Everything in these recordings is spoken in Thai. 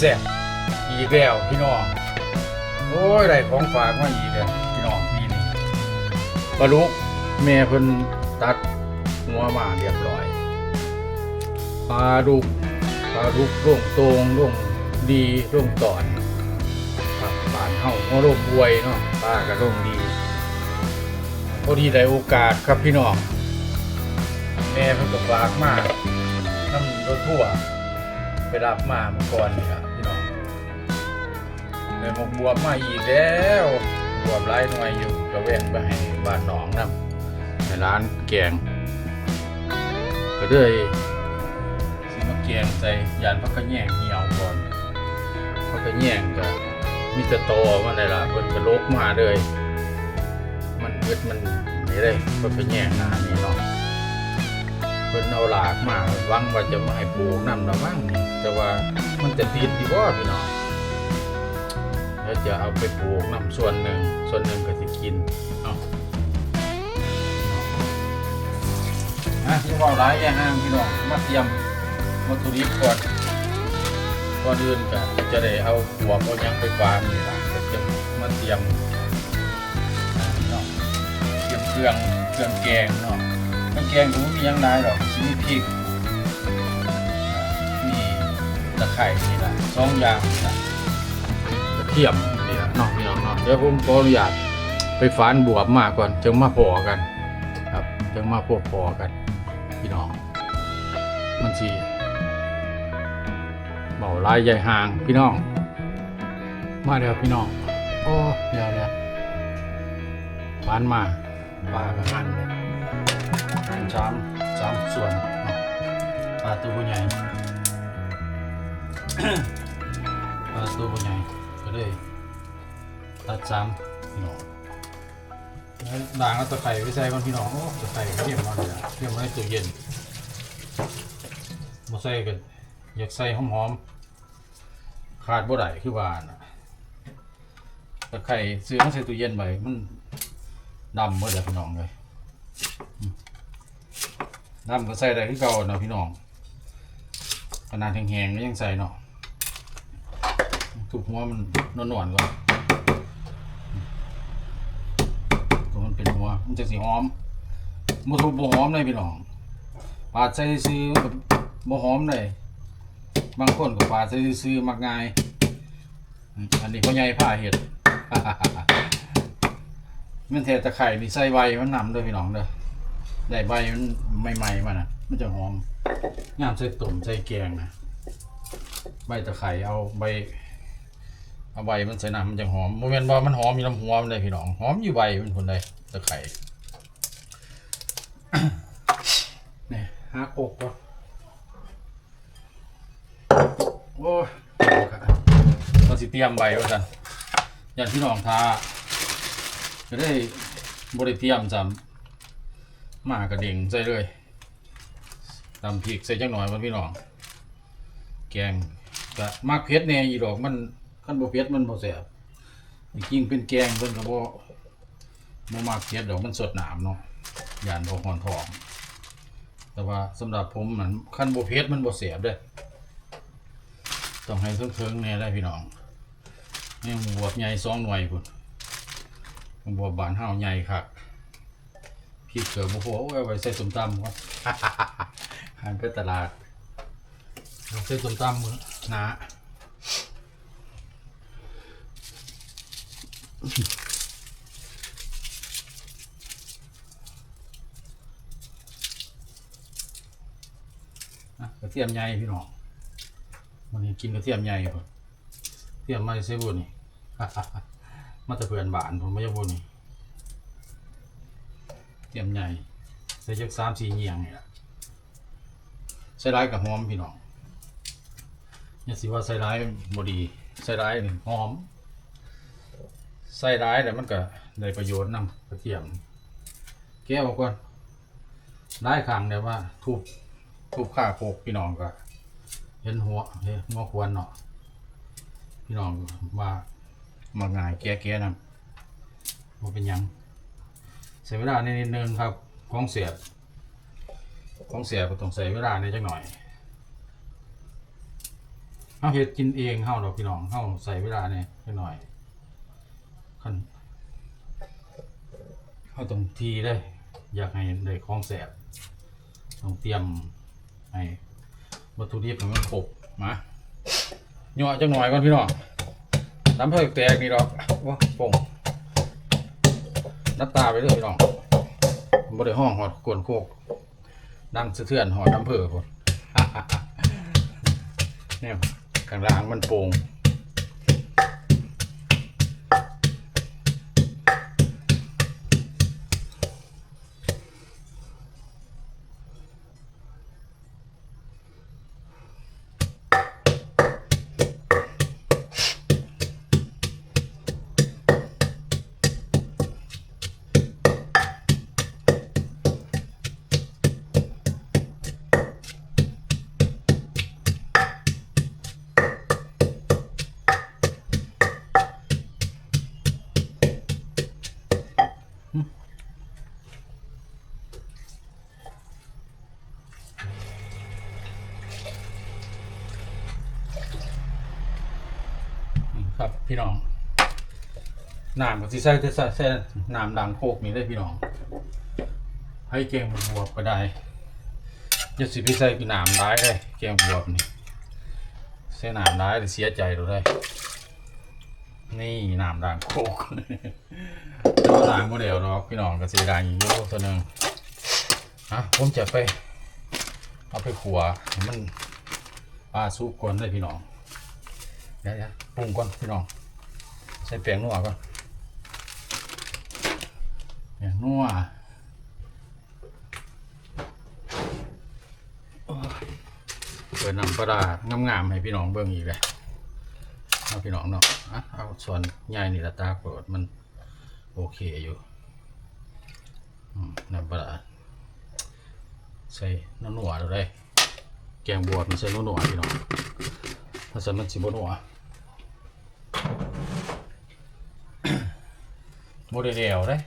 แซ่บอีกแล้วพี่น้องโอ้ยได้ของฝากมาอีกแล้วพี่น้องนี่นี่ปลาลุกแม่เพิ่นตัดหัวมาเรียบร้อยปลาดุกปลาดุกร่วงตรงร่วงดีร่วงตอนครับบานเฮาก็ร่วงบวยเนาะปลาก็ร่วงดีพอดีได้โอกาสครับพี่น้องแม่เพิ่งกับฝากมาน้ำรถทั่วไปรับมาเมื่อก่อนนี่ครับ เลยมาบวบมาอีกแล้วบวบไล่หน่วยอยู่กระเว้นไปให้บ้านหนองนำในร้านแกง ก็เลยสิมาแกงใส่ยานพักกระแยงเหี่ยวก่อนพักกระแยงก็มีแต่โตมาได้ละเพิ่นก็ลกมาเลย มันเกิดมันนี่เลยพิ่นไปแย่งหน้านี่เนาะเพิ่นเอาหลากมาวังว่าจะมาให้ปลูกน้ำละมั่งนี่แต่ว่ามันจะติดดีบ่พี่น้อง แล้วจะเอาไปปลูกน้ำส่วนหนึ่งส่วนหนึ่งก็สิกินเอาอะที่ว่าหลายอย่างห้างพี่น้องมาเตรียมวัตถุดิบก่อนก่อนอื่นก็จะได้เอาหัวเอาหยังไปฟางนี่ล่ะก็จะมาเตรียมเนาะเตรียมเครื่องเครื่องแกงเนาะเครื่องแกงผมมีหยังไงหรอกสิมีพริกอ่ามีตะไคร้นี่ละสองอย่างนี่ละกระ เทียมนี่ละเนาะพี่น้องเนาะเดี๋ยวผมขออนุญาตไปฝานบวบมาก่อนจึงมาพอกัน ครับจึงมาพบพอกัน พี่น้อง มันสิเบาลายใหญ่ห่างพี่น้อง มาเดี๋ยวพี่น้องโอ้เดี๋ยวเดี๋ยวปานมาปลาก็หั่นเลยหั่นสามสามส่วนปลาตัวใหญ่ ปลาตัวใหญ่ ก็เลยตัดสามพี่น้องแล้วด่างแล้วตะไคร้ไปใส่ก่อนพี่น้องโอ้ตะไคร้เทียมมาเลยเทียมมาในตู้เย็นมาใส่กันอยากใส่หอมๆขาดบ่ได้คือว่านะตะไคร้ซื้อมาใส่ตู้เย็นไว้มันดำเมื่อเดี๋ยวพี่น้องเลยดำก็ใส่ได้คือเก่าเนาะพี่น้องขนาดแห้งๆก็ยังใส่เนาะ ถูกหัวมันนวลๆก่อนตัวมันเป็นหัว มันจะสีหอมมืถูกบ่หอมเลยพี่น้องปาดใส่ซื้อแบบบ่หอมเลยบางคนก็ปาดใส่ซื้อมักง่ายอันนี้พ่อใหญ่ผ้าเห็ดมันเทตะไคร่นี่ใส่ใบมันนำด้วยพี่น้องเด้อได้ใบมันใหม่ๆมันอะ มันจะหอมงามใส่ตุ่มใส่แกงนะใบตะไคร่เอาใบ เอาใบมันใส่น้ำมันจะหอมโมเมนต์ว่ามันหอมมีน้ำหัวมันเลยพี่น้องหอมอยู่ใบมันคนใดตะไคร่นี่หาโคกก็โอ้ยเราสิเตรียมใบไว้กันอย่างพี่น้องทาจะได้บริเตรียมจำมากระเด่งใส่เลยตำพริกใส่จังหน่อยมันพี่น้อง แกงก็มากเผ็ดแน่อีดอกมัน ขั้นบ่เผ็ดมันบ่แซ่บจริงเป็นแกงเพิ่นก็บ่บ่มากเผ็ดดอกมันสดหนามเนาะย่านบ่ฮ้อนท้อง แต่ว่าสำหรับผมมันขั้นบ่เผ็ดมันบ่แซ่บเด้อต้องให้เทิงๆแน่ได้พี่น้องนี่หมูบวบใหญ่สองหน่วยพุ่นผมบอกบานห้าวใหญ่ครับพี่เกิดโมโหเอาไว้ใส่ส้มตำครับหันไปตลาดเอาใส่ส้มตำมือนา อะกระเทียมใหญ่พี่น้องวันนี้กินกระเทียมใหญ่ก่อนเทียมไม่ใช่บุญนี่ มาแต่เพื่อนบ้านผมไม่ใช่บุญนี่เตรียมใหญ่ใส่จักสามสี่เหียงนี่แหละใส่ร้ายกับหอมพี่น้องเนี่ยสิว่าใส่ร้ายบดีใส่ร้ายหนี่งหอม ใส่ร้ายแต่มันก็ได้ประโยชน์นำกระเทียม แก้วก่อนได้ขังเนี่ยว่าทุบทุบข้าโคกพี่น้องก็ เห็นหัวเห็นหัวควรเนาะพี่น้องว่ามาง่ายแก้แก้นะมันเป็นยังใส่เวลาในิดนึงครับของเสียบของเสียบก็ต้องใส่เวลาในจักหน่อยเฮาเฮ็ดกินเองเฮาดอกพี่น้องเฮาใส่เวลาเนี่ยจักหน่อย คันเฮาต้องทีได้ อยากให้ได้ของแสบต้องเตรียมให้วัตถุดิบให้มันครบมาย่อจักหน่อยก่อนพี่น้องน้ำเพิกแตกนี่ดอกว้าป่งนับตาไปเลยพี่น้องบ่ได้ห้องหอดกวนโคกดังสะเทือนหอดน้ำเพิกคนเนี่ยข้างล่างมันโป่ง น้ำก็สิใส่แต่ใส่ใส่น้ำดังโคกนี่ได้พี่น้อง ให้แกงบวบก็ได้จะสิพี่ใส่พี่น้ำร้ายได้แกงบวบนี่ใส่น้ำร้ายเสียใจเราได้ นี่น้ำดังโคกแต่ว่าล้างโมเดลเนาะพี่น้องก็สีดังอีกเยอะตัวหนึ่งฮะผมจะไป เอาไปขัวมันปลาซุปก่อนได้พี่น้องเดี๋ยวเดี๋ยวปรุงก่อนพี่น้องใส่แป้งนัวก่อน แป้งนัวเปิดน้ำปลาร้างามๆให้พี่น้องเบิ่งอีกเลยเอาพี่น้องเนาะเอาส่วนใหญ่นี่ละตาเปิดมันโอเคอยู่น้ำปลาใส่น้ำหนัวเราได้แกงบวชมันใส่น้ำหนัวพี่น้องถ้าใส่มันสิบนัวโมเดลเดียวได้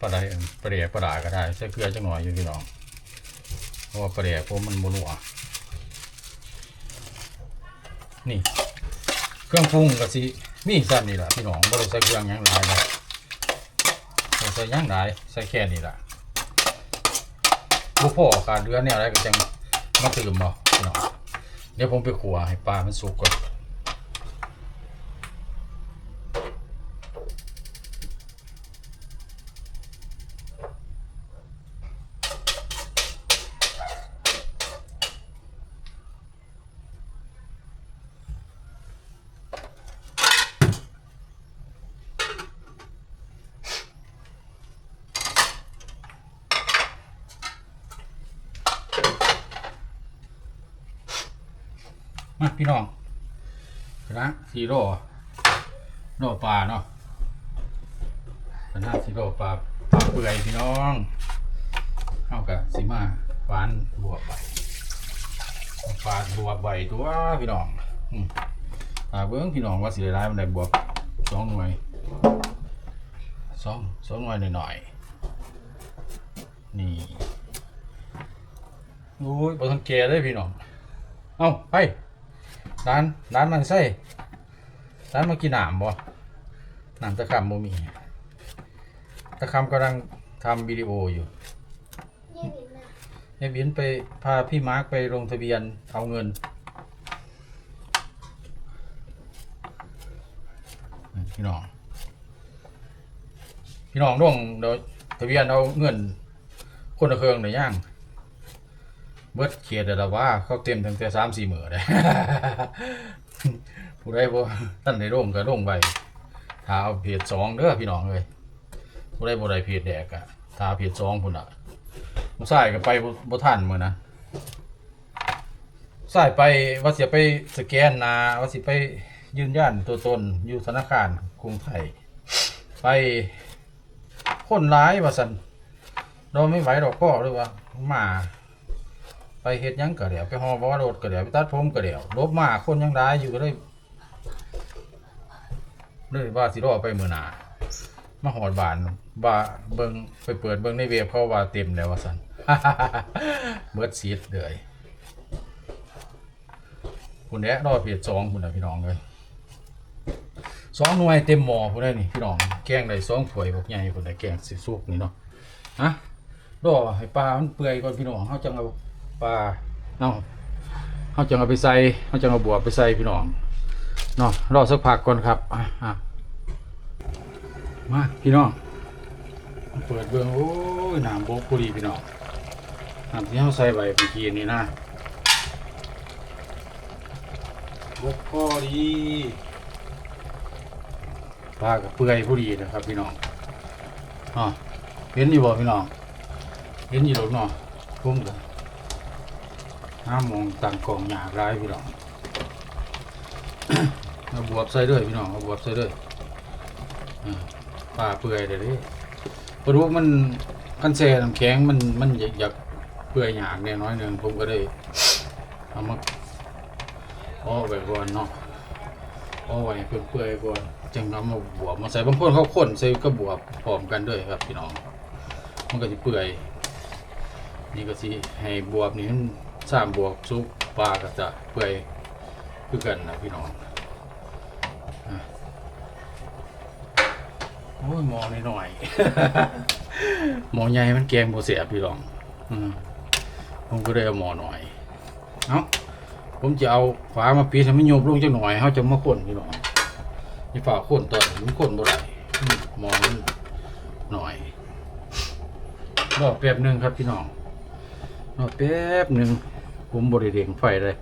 ปลาไหลปลาเดียปลาดาก็ได้ใส่เกลือจังหน่อยอยู่พี่น้องเพราะว่าปลาเดียพวกมันบนัวนี่ เครื่องปรุงก็สิมีซ้ำนี่แหละพี่น้องบ่ต้องใส่เครื่องยังหลายเลยบ่ใส่ยังหลายใส่แค่นี้แหล่ะบ่พอขาดเรือแนวอะไรก็จังมาตื่มบ่พี่น้องเดี๋ยวผมไปขัวให้ปลามันสุกก่อน มาพี่น้องคณะซีโร่โร่ปลาเนาะ คณะซีโร่ปลาปลาเปื่อยพี่น้องเข้ากับสีมาหวานบวบใบปลาบวบใบตัวพี่น้องปลาเบิ้งพี่น้องว่าสีร้ายมันได้บวบสองหน่วยสองสองหน่วยหน่อยๆนี่โอ้ยบทันแก่เลยพี่น้อง เอาไปร้านร้านมันใส่ร้านมากินหนามบ่หนามตะคำบ่มี ตะคำกำลังทำวิดีโออยู่ยายบินไปพาพี่มาร์กไปลงทะเบียนเอาเงิน พี่น้อง พี่น้องร่วงเดี๋ยวทะเบียนเอาเงิน คนละเครื่องหน่อย่างเบิดเขียดแต่ว่าเขาเต็มตั้งแต่สามสี่หมื่นเลยผู้ใดบ่ท่านในร่มก็ร่มไปถ้าเอาเพจสองเด้อพี่น้องเลย ผู้ใดบ่ได้เพจแดกอะถ้าเอาเพจสองพุ่นอะผู้ชายก็ไปบ่บ่ทันมื้อนะสายไปว่าสิไปสแกนนาว่าสิไปยืนยันตัวตนอยู่ธนาคารกรุงไทย ไปคนร้ายว่าสันเราไม่ไหวดอกก็หรือว่ามา ไปเฮ็ดยังก็เดี๋ยวไปหอบ่ว่ารถก็เดี๋ยวไปตัดผมก็เดี๋ยวลบมาคนยังได้อยู่ก็เลยเลยว่าสิรอไปมือหนา มาหอดบานว่าเบิงไปเปิดเบิงในเว็บเขาว่าเต็มแล้วว่าสันเบิดซีดเลยคุณแอะรอเพียรสองคุณนะพี่น้องเลยสองหน่วยเต็มหม้อคุณได้นี่พี่น้องแกงได้สองถ้วยพวกใหญ่คุณได้แกงสิสุกนี่เนาะฮะรอให้ปลามันเปื่อยก่อนพี่น้องเขาจังเอาปลาเนาะเขาจังเอาไปใส่เขาจังเอาบัวไปใส่พี่น้องเนาะรอสักพักก่อนครับอะ มาพี่น้องเปิดเบิ่งโอ้ยน้ำโบกพอดีพี่น้องน้ำที่เขาใส่ใบเมื่อกี้นี่นะบกพอดีปลากับเปื่อยพอดีนะครับพี่น้องอ๋อเห็นอยู่บ่พี่น้องเห็นอยู่หรอกเนาะพุ่มกันห้ามมองต่างกองหยาบร้ายพี่น้องเอาบวบใส่ด้วยพี่น้องเอาบวบใส่ด้วยอ่า ปลาเปื่อยเดี๋ยวนี้ปลาดุกมันกันแช่น้ำแข็งมันมันอยากอยากเพื่ออยากเนี่ยน้อยหนึ่งผมก็ได้เอามาอ้อไว้ก่อนเนาะอ้อไว้เพื่อๆก่อนจึงเอามาบวบมาใส่บางคนเขาข้นใส่ก็บวบพร้อมกันด้วยครับพี่น้องมันก็จะเปื่อย นี่ก็สิให้บวบนี่มันสร้างบวบซุปปลาก็จะเปื่อยคือกันนะพี่น้องอะ โอ้ยมอนิดหน่อยๆหมอใหญ่มันแกงโบเสียบพี่น้อง อืมผมก็ได้เอาหมอหน่อย เอ้าผมจะเอาฝามาปิดให้มันโยบลงจักหน่อยเขาจะมาข้นพี่น้องนี่ฝาข้นตอนมันข้นบ่ได้มหมอมันหน่อยรอแป๊บหนึ่งครับพี่น้องรอแป๊บหนึ่งผมบริเร่งไฟเลย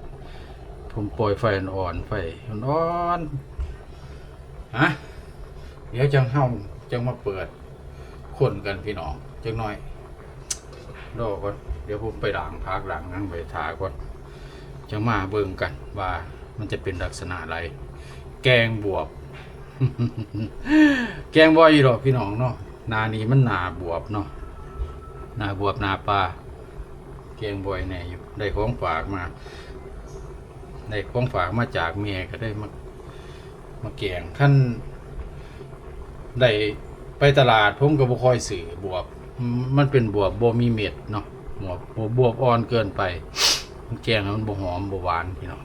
ผมปล่อยไฟอ่อนๆไฟอ่อนๆฮะ เดี๋ยวจังเฮาจังมาเปิดคนกันพี่น้องจังน่อยรอก่อนเดี๋ยวผมไปด่างพักด่างนั่งไปทาก่อนจะมาเบิ่งกันว่ามันจะเป็นลักษณะอะไร แกงบวบ แกงบอยหรอกพี่น้องเนาะนานี้มันหนาบวบเนาะหนาบวบหนาปลาแกงบอยแน่อยู่ได้ของฝากมาได้ของฝากมาจากเมียก็ได้มามาแกงขั้น ได้ไปตลาดผมก็บ่ค่อยซื้อบวบมันเป็นบวบบ่มีเม็ดเนาะบวบบวบบวบอ่อนเกินไปมันแกงแล้วมันบ่หอมบ่หวานพี่น้อง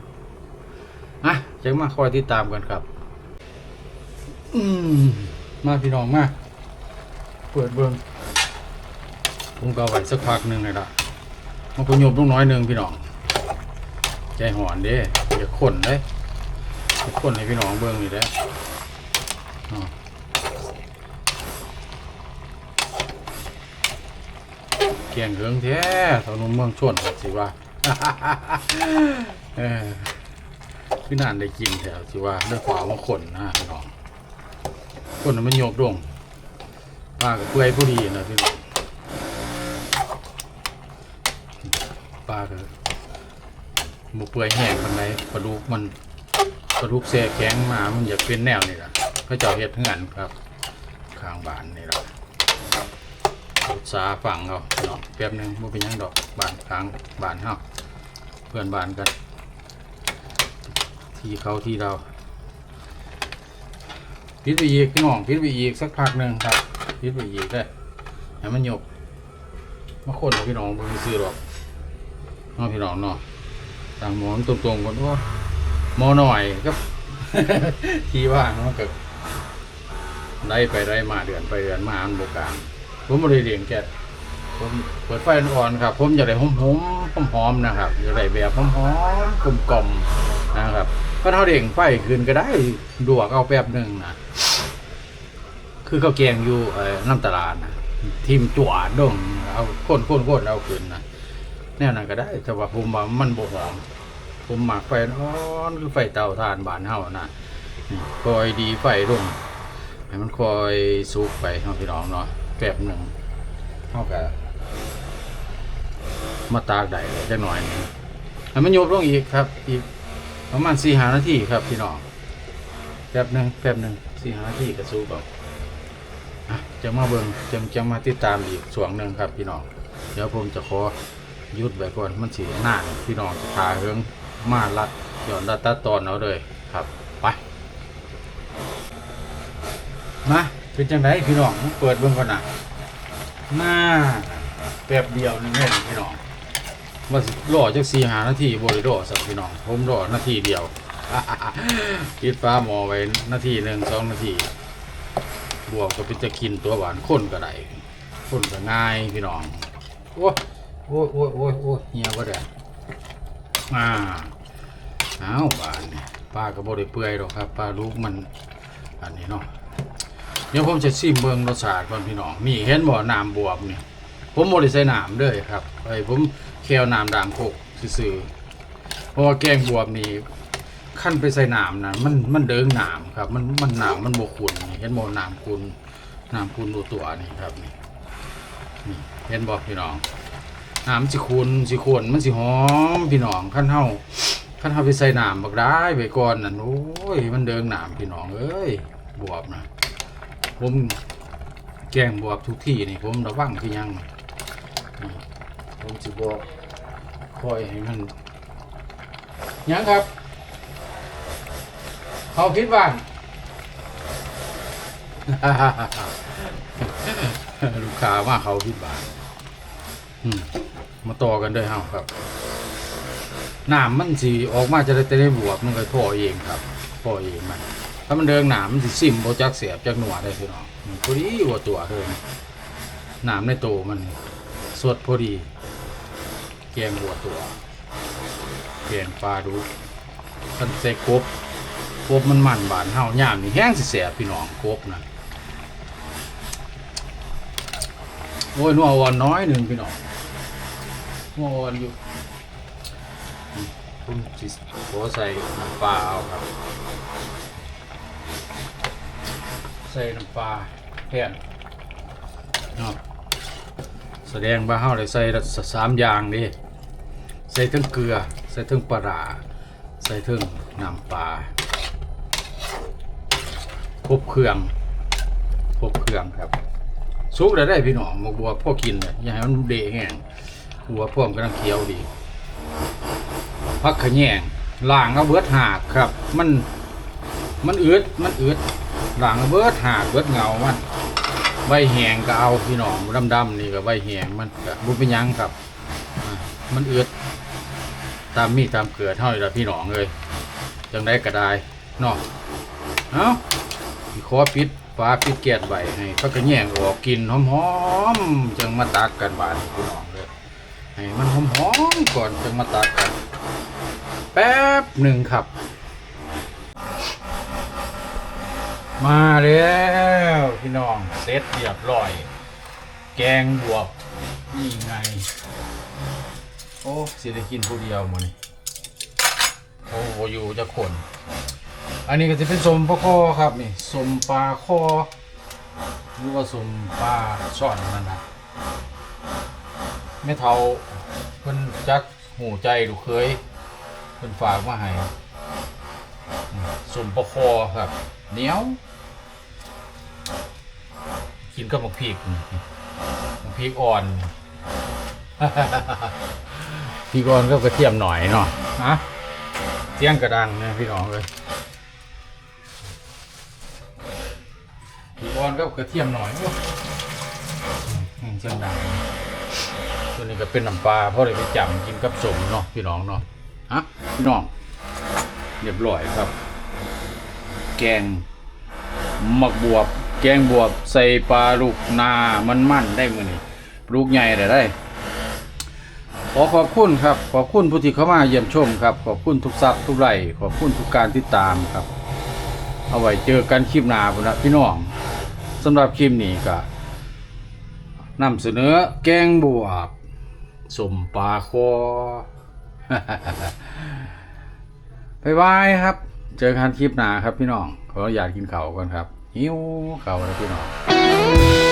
อะจะมาคอยติดตามกันครับ อืมมาพี่น้องมาเปิดเบิ่งผมก็เอาไว้สักพักหนึ่งเลยละมันก็โยบลูกน้อยหนึ่งพี่น้องใจหอนเด้อย่าข้นเลยอย่าข้นให้พี่น้องเบิ่งนี่แหละอ๋อ เกียงเหืองแท้ตอนนุ่มเมืองชนสิว่าเออพี่นานได้กินแถวสิว่าด้วยขวามาขนนะพี่น้องขนมันโยกดงป้ากับเปื่อยผู้ดีนะพี่น้องป้ากับหมูเปื่อยแห้งมันไหนปลาดุกมันปลาดุกแซ่แข็งมามันอยากเป็นแนวนี่แหละเขาเจ้าเฮ็ดเหือนครับข้างบ้านนี่แหละ สาห์ฟังเขาเนาะแป๊บหนึงบ่เป็นยังดอกบานทางบานเฮาเพื่อนบานกัน ที่เขาที่เราพิดไปอีกพี่น้องพิดไปอีกสักพักหนึ่งครับพิดไปอีกได้ให้มันหยกมาคนพี่น้องบ่มีซื้อหรอกน้องพี่น้องเนาะต่างหมอนตรงๆกันว่ามอหน่อยก็ที่ว่างมันก็ได้ไปได้มาเดือนไปเดือนมาอันโบกาง ผมบริเลียงแก๊สผมเปิดไฟอ่อนๆครับ ผมอยากได้หอมหอมหอมนะครับอยากได้แบบหอมหอมๆกลมนะครับก็เท่าเด่งไฟขึ้นก็ได้ดวกเอาแป๊บหนึ่งนะคือข้าวแกงอยู่น้ำตลาดนะทิมจั่วดงเอาข้นข้นข้นเอาขึ้นนะแนวนั้นก็ได้ แต่ว่าผมว่ามันบ่หอมผมหมักไฟอ่อนคือไฟเตาถ่านบานเฮานะคอยดีไฟลงให้มันคอยสุกไปเนาพี่น้องเนาะ ป๊บหนึ่งเท่ากับมาตากได้จักหน่อยนึงให้มันโยบลงอีกครับ อีกประมาณสี่หานาทีครับพี่น้องแป๊บหนึ่งแป๊บหนึ่งสี่หานาทีก็สุกเอาจะมาเบิ่งจะจะมาติดตามอีกส่วนหนึ่งครับพี่น้องเดี๋ยวผมจะขอหยุดไว้ก่อนมันสีหน้าพี่น้องจะพาเฮืองมาลัดย่อนลัดตัดตอนเอาเลยครับไป มา เป็นจังไดพี่น้องเปิดเบิ่งก่อนนะหน้าแป๊บเดียวนึงแม่พี่น้องว่าสิรอจัก4 5นาทีบ่ได้รอสักพี่น้องผมรอนาทีเดียวปิดฟ้าหมอไว้นาทีหนึ่งสองนาที บวกก็เป็นจะกินตัวหวานข้นก็ได้ข้นก็ง่ายพี่น้องโอ้ยโอ้ยโอ้ยโอ้ยโอ้ยเหี่ยวก็ได้อ่าเอาบานนี่ปลาก็บ่ได้เปื่อยหรอกครับปลาลูกมันอันนี้เนาะ เดี๋ยวผมจะซิมเบิ่งรสชาติก่อนพี่น้องนี่เห็นบ่น้ำบวบเนี่ยผมบ่ได้ใส่น้ำเด้อครับไอ้ผมแค่เอาน้ำด่างโคกซื่อเพราะว่าแกงบวบนี่ขั้นไปใส่น้ำนะมันมันเดิงน้ำครับ มันมันน้ำมันบ่ขุ่นเห็นบ่น้ำขุ่นน้ำขุ่นตัวตัวนี่ครับนี่เห็นบ่พี่น้องน้ำสิขุ่นสิขุ่นมันสิหอมพี่น้องขั้นเฮาขั้นเฮาไปใส่น้ำบักได้ไปก่อนนั่นโอ้ยมันเดิงน้ำพี่น้องเอ้ยบวบนะ ผมแกงบวบทุกที่นี่ผมระวังคือยังผมสิบอกคอยให้มันยังครับ เขาพิดบ้านลูกค้าว่าเขาพิดบานมาต่อกันด้วยเฮาครับน้ำมันสิออกมาจะได้จะได้บวบมันก็พ่อเองครับพ่อเองมัน ถ้ามันเดินน้ำมันสิซิมโบจักเสียบจักหนัวได้พี่น้องพอดีหัวตัวเธอน้ำในโตมันสดพอดีแกงบัวตัวแกงปลาดูคันใส่กบกบมันมันบานเฮาย่ามนี่แห้งสิแสบพี่น้องกบนะโอ้ยนัวอ่อนน้อยหนึ่งพี่น้องนัวอ่อนอยู่อืมผมสิขอใส่น้ำปลาเอาครับ ใส่น้ำปลาแผ่นเนาะแสดงว่าเฮาได้ใส่สามอย่างนี่ใส่ทั้งเกลือ ใส่ทั้งปลาใส่ทั้งน้ำปลาครบเครื่องครบเครื่องครับสุกแล้ได้พี่น้องหมกบัวพ่อกินเลยอย่าให้มันเดะแห้งบัวพ่อมนกำลังเคี้ยวดีพักขะแยงล่างเอาเบิดหากครับ มันมันอืดมันอืด หล่างเบิดหากเบิดเงามันใบแหงก็เอาพี่น้องดำๆนี่ก็ใบแหงมันก็บุเป็นยังครับมันเอือดตามมีตามเกลือเท่านี้ละพี่น้องเลยจังได้ก็ได้เนาะเอาขอปิดฟ้าปิดแก๊สไว้ให้เขาก็แย่งออกกินหอมๆจังมาตักกันบานพี่น้องเลยให้มันหอมๆก่อนจังมาตักกัน แป๊บหนึ่งครับ มาแล้วพี่น้องเสร็จเรียบร้อย แกงบวบนี่ไง โอ้สิได้กินผู้เดียวมันโอ้โหอยู่จะคนอันนี้ก็จะเป็นสมปลาคอครับนี่สมปลาคอหรือว่าสมปลาช่อนนั่นนะไม่เท่าเพิ่นจักหูใจดูกเคยเพิ่นฝากมาให้ สมปลาคอครับเหนียว กินกับหมกพริกหมกพริกอ่อนพริกอ่อนก็กระเทียมหน่อยเนาะฮะเสียงกระดังนะพี่น้องเลยพริกอ่อนก็กระเทียมหน่อยโอ้อืมเสียงดังตัวนี้ก็เป็นน้ำปลาเพราะเลยไปจำกินกับสมเนาะพี่น้องเนาะฮะพี่น้อง เรียบร้อยครับ แกงหมักบวบ แกงบวบใส่ปลาลูกนามันมั่นได้มือนี่ลูกใหญ่ได้ได้ขอขอบคุณครับ ขอบคุณผู้ที่เข้ามาเยี่ยมชมครับ ขอบคุณทุกซับทุกไลค์ขอบคุณทุกการติดตามครับ เอาไว้เจอกันคลิปหน้าพุ่นละพี่น้องสำหรับคลิปนี้ก็นำเสนอแกงบวบสมปลาคอ บายบายครับ เจอกันคลิปหน้าครับพี่น้องขออยากกินเขาก่อนครับ หิวเขาแล้วพี่น้อง